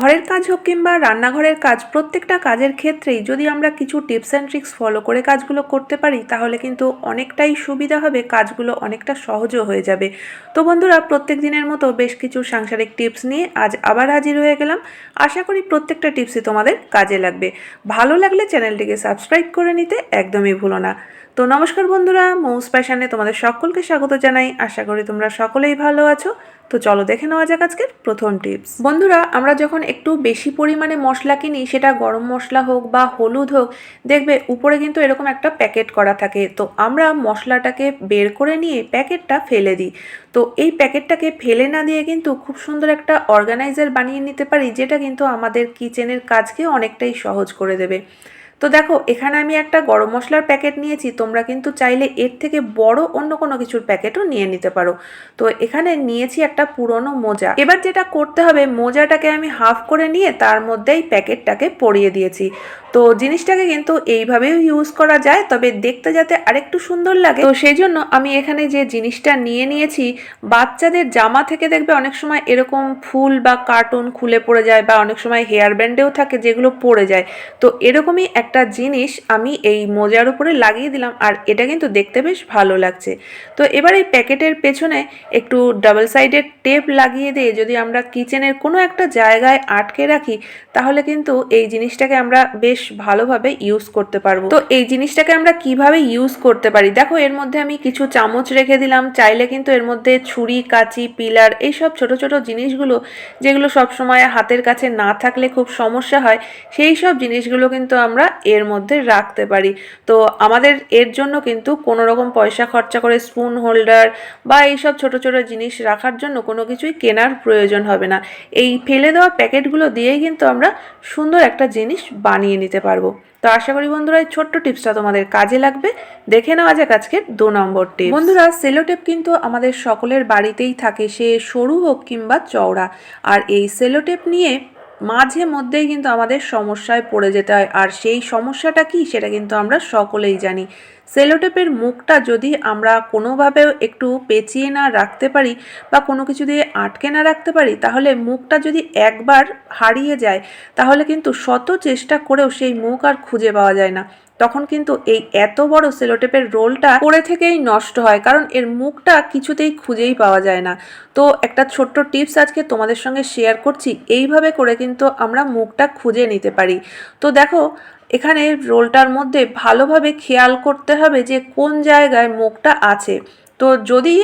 ঘরের কাজ হোক কিংবা রান্নাঘরের কাজ, প্রত্যেকটা কাজের ক্ষেত্রেই যদি আমরা কিছু টিপস অ্যান্ড ট্রিক্স ফলো করে কাজগুলো করতে পারি, তাহলে কিন্তু অনেকটাই সুবিধা হবে, কাজগুলো অনেকটা সহজও হয়ে যাবে। তো বন্ধুরা, প্রত্যেক দিনের মতো বেশ কিছু সাংসারিক টিপস নিয়ে আজ আবার হাজির হয়ে গেলাম। আশা করি প্রত্যেকটা টিপসই তোমাদের কাজে লাগবে। ভালো লাগলে চ্যানেলটিকে সাবস্ক্রাইব করে নিতে একদমই ভুলো না। তো নমস্কার বন্ধুরা মৌস প্যাশানে তোমাদের সকলকে স্বাগত জানাই। আশা করি তোমরা সকলেই ভালো আছো। তো চলো দেখে নেওয়া যাক আজকের প্রথম টিপস বন্ধুরা, আমরা যখন একটু বেশি পরিমাণে মশলা কিনি, সেটা গরম মশলা হোক বা হলুদ হোক, দেখবে উপরে কিন্তু এরকম একটা প্যাকেট করা থাকে। তো আমরা মশলাটাকে বের করে নিয়ে প্যাকেটটা ফেলে দিই। তো এই প্যাকেটটাকে ফেলে না দিয়ে কিন্তু খুব সুন্দর একটা অর্গানাইজার বানিয়ে নিতে পারি, যেটা কিন্তু আমাদের কিচেনের কাজকে অনেকটাই সহজ করে দেবে। তো দেখো, এখানে আমি একটা গরম মশলার প্যাকেট নিয়েছি, তোমরা কিন্তু চাইলে এর থেকে বড় অন্য কোনো কিছুর প্যাকেটও নিয়ে নিতে পারো। তো এখানে নিয়েছি একটা পুরনো মোজা। এবার যেটা করতে হবে, মোজাটাকে আমি হাফ করে নিয়ে তার মধ্যেই প্যাকেটটাকে পরিয়ে দিয়েছি। তো জিনিসটাকে কিন্তু এইভাবেও ইউজ করা যায়, তবে দেখতে যাতে আরেকটু সুন্দর লাগে। তো সেই জন্য আমি এখানে যে জিনিসটা নিয়ে নিয়েছি, বাচ্চাদের জামা থেকে দেখবে অনেক সময় এরকম ফুল বা কার্টুন খুলে পড়ে যায় বা অনেক সময় হেয়ার ব্যান্ডেও থাকে যেগুলো পড়ে যায়। তো এরকমই একটা জিনিস আমি এই মোজার উপরে লাগিয়ে দিলাম আর এটা কিন্তু দেখতে বেশ ভালো লাগছে। তো এবার এই প্যাকেটের পেছনে একটু ডাবল সাইডের টেপ লাগিয়ে দিয়ে যদি আমরা কিচেনের কোনো একটা জায়গায় আটকে রাখি, তাহলে কিন্তু এই জিনিসটাকে আমরা বেশ ভালোভাবে ইউজ করতে পারব। তো এই জিনিসটাকে আমরা কীভাবে ইউজ করতে পারি? দেখো, এর মধ্যে আমি কিছু চামচ রেখে দিলাম। চাইলে কিন্তু এর মধ্যে ছুরি, কাঁচি, পিলার এইসব ছোট ছোট জিনিসগুলো, যেগুলো সব সময় হাতের কাছে না থাকলে খুব সমস্যা হয়, সেই সব জিনিসগুলো কিন্তু আমরা এর মধ্যে রাখতে পারি। তো আমাদের এর জন্য কিন্তু কোনো রকম পয়সা খরচা করে স্পুন হোল্ডার বা এইসব ছোট ছোট জিনিস রাখার জন্য কোনো কিছুই কেনার প্রয়োজন হবে না। এই ফেলে দেওয়া প্যাকেটগুলো দিয়েই কিন্তু আমরা সুন্দর একটা জিনিস বানিয়ে নিতে পারব। তো আশা করি বন্ধুরা, এই ছোট্ট টিপসটা তোমাদের কাজে লাগবে। দেখে নেওয়া যাক আজকের দু নম্বর টিপ বন্ধুরা, সেলোটেপ কিন্তু আমাদের সকলের বাড়িতেই থাকে, সে সরু হোক কিংবা চওড়া। আর এই সেলোটেপ নিয়ে মাঝে মধ্যেই কিন্তু আমাদের সমস্যায় পড়ে যেতে হয়। আর সেই সমস্যাটা কি সেটা কিন্তু আমরা সকলেই জানি। সেলোটেপের মুখটা যদি আমরা কোনোভাবে একটু পেঁচিয়ে না রাখতে পারি বা কোনো কিছু দিয়ে আটকে না রাখতে পারি, তাহলে মুখটা যদি একবার হারিয়ে যায়, তাহলে কিন্তু শত চেষ্টা করেও সেই মুখ আর খুঁজে পাওয়া যায় না। তখন কিন্তু এই এত বড় সেলোটেপের রোলটা পরে থেকেই নষ্ট হয়, কারণ এর মুখটা কিছুতেই খুঁজেই পাওয়া যায় না। তো একটা ছোট্ট টিপস আজকে তোমাদের সঙ্গে শেয়ার করছি, এইভাবে করে কিন্তু আমরা মুখটা খুঁজে নিতে পারি। তো দেখো এখানে রোলটার মধ্যে ভালোভাবে খেয়াল করতে হবে যে কোন জায়গায় মুখটা আছে। তো যদি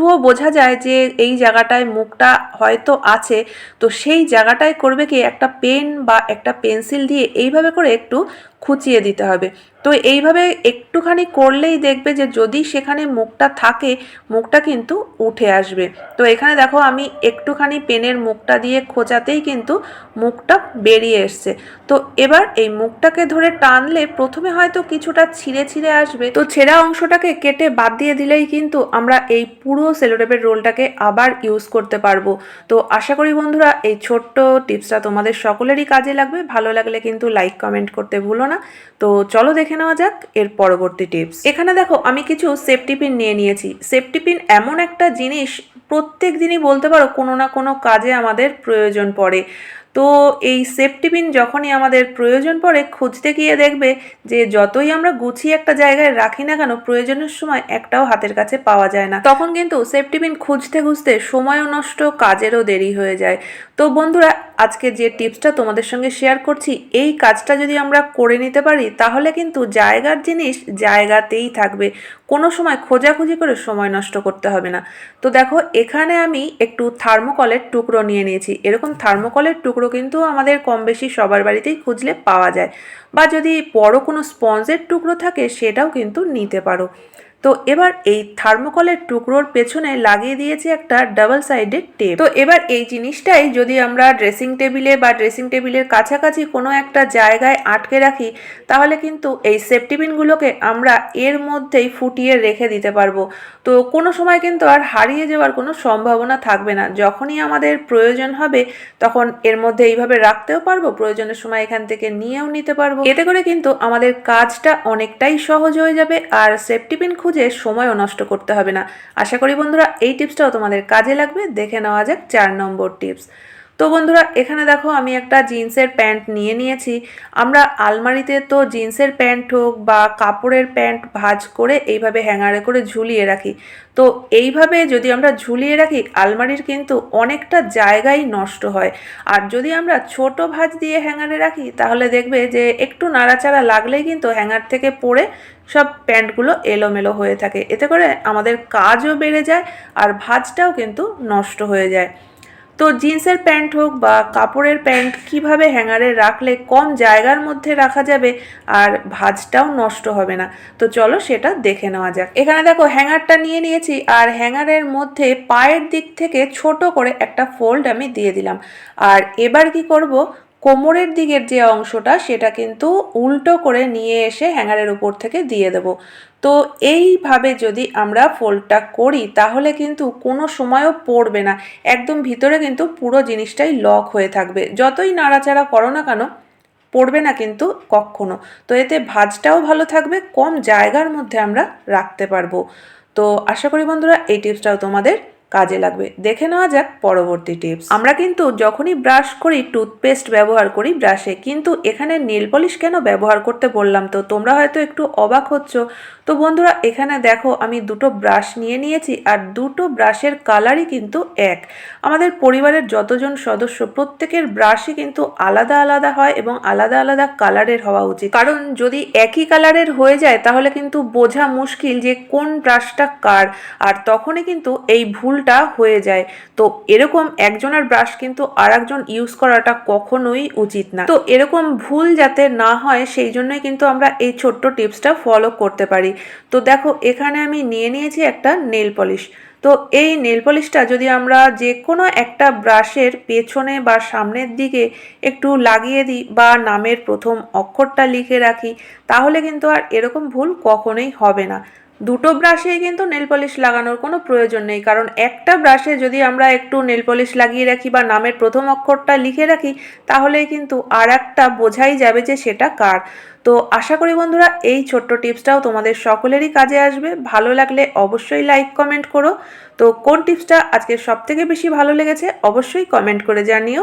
একটুও বোঝা যায় যে এই জায়গাটায় মুখটা হয়তো আছে। তো সেই জায়গাটায় করবে কি একটা পেন বা একটা পেন্সিল দিয়ে এইভাবে করে একটু খুঁচিয়ে দিতে হবে। তো এইভাবে একটুখানি করলেই দেখবে যে যদি সেখানে মুখটা থাকে, মুখটা কিন্তু উঠে আসবে। তো এখানে দেখো আমি একটুখানি পেনের মুখটা দিয়ে খোঁচাতেই কিন্তু মুখটা বেরিয়ে এসছে। তো এবার এই মুখটাকে ধরে টানলে প্রথমে হয়তো কিছুটা ছিঁড়ে ছিঁড়ে আসবে। তো ছেঁড়া অংশটাকে কেটে বাদ দিয়ে দিলেই কিন্তু আমরা এই পুরো সেলোটেপের রোলটাকে আবার ইউজ করতে পারব। তো আশা করি বন্ধুরা এই ছোট্ট টিপসটা তোমাদের সকলেরই কাজে লাগবে। ভালো লাগলে কিন্তু লাইক কমেন্ট করতে ভুলো না। তো চলো দেখে নেওয়া যাক এর পরবর্তী টিপস এখানে দেখো, আমি কিছু সেফটি পিন নিয়ে নিয়েছি। সেফটি পিন এমন একটা জিনিস, প্রত্যেক দিনই বলতে পারো কোনো না কোনো কাজে আমাদের প্রয়োজন পড়ে। তো এই সেফটি পিন যখনই আমাদের প্রয়োজন পড়ে, খুঁজতে গিয়ে দেখবে যে যতই আমরা গুছিয়ে একটা জায়গায় রাখি না কেন, প্রয়োজনের সময় একটাও হাতের কাছে পাওয়া যায় না। তখন কিন্তু সেফটি পিন খুঁজতে খুঁজতে সময়ও নষ্ট, কাজেরও দেরি হয়ে যায়। তো বন্ধুরা, আজকে যে টিপসটা তোমাদের সঙ্গে শেয়ার করছি, এই কাজটা যদি আমরা করে নিতে পারি, তাহলে কিন্তু জায়গার জিনিস জায়গাতেই থাকবে। কোনো সময় খোঁজাখুঁজি করে সময় নষ্ট করতে হবে না। তো দেখো, এখানে আমি একটু থার্মোকলের টুকরো নিয়ে নিয়েছি। এরকম থার্মোকলের টুকরো কিন্তু আমাদের কম বেশি সবার বাড়িতেই খুঁজলে পাওয়া যায়। বা যদি বড় কোনো স্পঞ্জের টুকরো থাকে সেটাও কিন্তু নিতে পারো। তো এবার এই থার্মোকলের টুকরোর পেছনে লাগিয়ে দিয়েছি একটা ডাবল সাইডেড টেপ। তো এবার এই জিনিসটাই যদি আমরা ড্রেসিং টেবিলে বা ড্রেসিং টেবিলের কাছাকাছি কোনো একটা জায়গায় আটকে রাখি, তাহলে কিন্তু এই সেফটিপিনগুলোকে আমরা এর মধ্যেই ফুটিয়ে রেখে দিতে পারব। তো কোনো সময় কিন্তু আর হারিয়ে যাওয়ার কোনো সম্ভাবনা থাকবে না। যখনই আমাদের প্রয়োজন হবে, তখন এর মধ্যে এইভাবে রাখতেও পারব, প্রয়োজনের সময় এখান থেকে নিয়েও নিতে পারব। এতে করে কিন্তু আমাদের কাজটা অনেকটাই সহজ হয়ে যাবে আর সেফটিপিন খুঁজে সময়ও নষ্ট করতে হবে না। আশা করি বন্ধুরা এই টিপসটাও তোমাদের কাজে লাগবে। দেখে নেওয়া যাক চার নম্বর টিপস। তো বন্ধুরা, এখানে দেখো আমি একটা জিন্সের প্যান্ট নিয়ে নিয়েছি। আমরা আলমারিতে তো জিন্সের প্যান্ট হোক বা কাপড়ের প্যান্ট ভাঁজ করে এইভাবে হ্যাঙ্গারে করে ঝুলিয়ে রাখি। তো এইভাবে যদি আমরা ঝুলিয়ে রাখি, আলমারির কিন্তু অনেকটা জায়গাই নষ্ট হয়। আর যদি আমরা ছোট ভাঁজ দিয়ে হ্যাঙ্গারে রাখি, তাহলে দেখবে যে একটু নাড়াচাড়া লাগলেই কিন্তু হ্যাঙ্গার থেকে পড়ে সব প্যান্টগুলো এলোমেলো হয়ে থাকে। এতে করে আমাদের কাজও বেড়ে যায় আর ভাজটাও কিন্তু নষ্ট হয়ে যায়। তো জিন্সের প্যান্ট হোক বা কাপড়ের প্যান্ট, কীভাবে হ্যাঙ্গারে রাখলে কম জায়গার মধ্যে রাখা যাবে আর ভাজটাও নষ্ট হবে না। তো চলো সেটা দেখে নেওয়া যাক। এখানে দেখো হ্যাঙ্গারটা নিয়ে নিয়েছি আর হ্যাঙ্গারের মধ্যে পায়ের দিক থেকে ছোট করে একটা ফোল্ড আমি দিয়ে দিলাম। আর এবার কি করব? কোমরের দিকের যে অংশটা, সেটা কিন্তু উল্টো করে নিয়ে এসে হ্যাঙ্গারের উপর থেকে দিয়ে দেব। তো এইভাবে যদি আমরা ফোল্ডটা করি, তাহলে কিন্তু কোনো সময়ও পড়বে না। একদম ভিতরে কিন্তু পুরো জিনিসটাই লক হয়ে থাকবে। যতই নাড়াচাড়া করো না কেন, পড়বে না কিন্তু কখনো। তো এতে ভাজটাও ভালো থাকবে, কম জায়গার মধ্যে আমরা রাখতে পারব। তো আশা করি বন্ধুরা, এই টিপসটাও তোমাদের কাজে লাগবে। দেখে নেওয়া যাক পরবর্তী টিপস। আমরা কিন্তু যখনই ব্রাশ করি, টুথপেস্ট ব্যবহার করি ব্রাশে, কিন্তু এখানে নেল পলিশ কেন ব্যবহার করতে বললাম তো? তোমরা হয়তো একটু অবাক হচ্ছ। তো বন্ধুরা, এখানে দেখো আমি দুটো ব্রাশ নিয়ে নিয়েছি আর দুটো ব্রাশের কালারই কিন্তু এক। আমাদের পরিবারের যতজন সদস্য, প্রত্যেকের ব্রাশই কিন্তু আলাদা আলাদা হয় এবং আলাদা আলাদা কালারের হওয়া উচিত। কারণ যদি একই কালারের হয়ে যায়, তাহলে কিন্তু বোঝা মুশকিল যে কোন ব্রাশটা কার। আর তখনই কিন্তু এই ভুলটা হয়ে যায়। তো এরকম একজনের ব্রাশ কিন্তু আর একজন ইউজ করাটা কখনোই উচিত না। তো এরকম ভুল যাতে না হয়, সেই জন্যই কিন্তু আমরা এই ছোট্ট টিপসটা ফলো করতে পারি। তো দেখো, এখানে আমি নিয়ে নিয়েছি একটা নেল পলিশ তো এই নেল পলিশটা যদি আমরা যে কোনো একটা ব্রাশের পেছনে বা সামনের দিকে একটু লাগিয়ে দিই বা নামের প্রথম অক্ষরটা লিখে রাখি, তাহলে কিন্তু আর এরকম ভুল কখনোই হবে না। দুটো ব্রাশেই কিন্তু নেল পলিশ লাগানোর কোনো প্রয়োজন নেই। কারণ একটা ব্রাশে যদি আমরা একটু নেল পলিশ লাগিয়ে রাখি বা নামের প্রথম অক্ষরটা লিখে রাখি, তাহলেই কিন্তু আর একটা বোঝাই যাবে যে সেটা কার। তো আশা করি বন্ধুরা, এই ছোট্ট টিপসটাও তোমাদের সকলেরই কাজে আসবে। ভালো লাগলে অবশ্যই লাইক কমেন্ট করো। তো কোন টিপসটা আজকে সব থেকে বেশি ভালো লেগেছে, অবশ্যই কমেন্ট করে জানিও।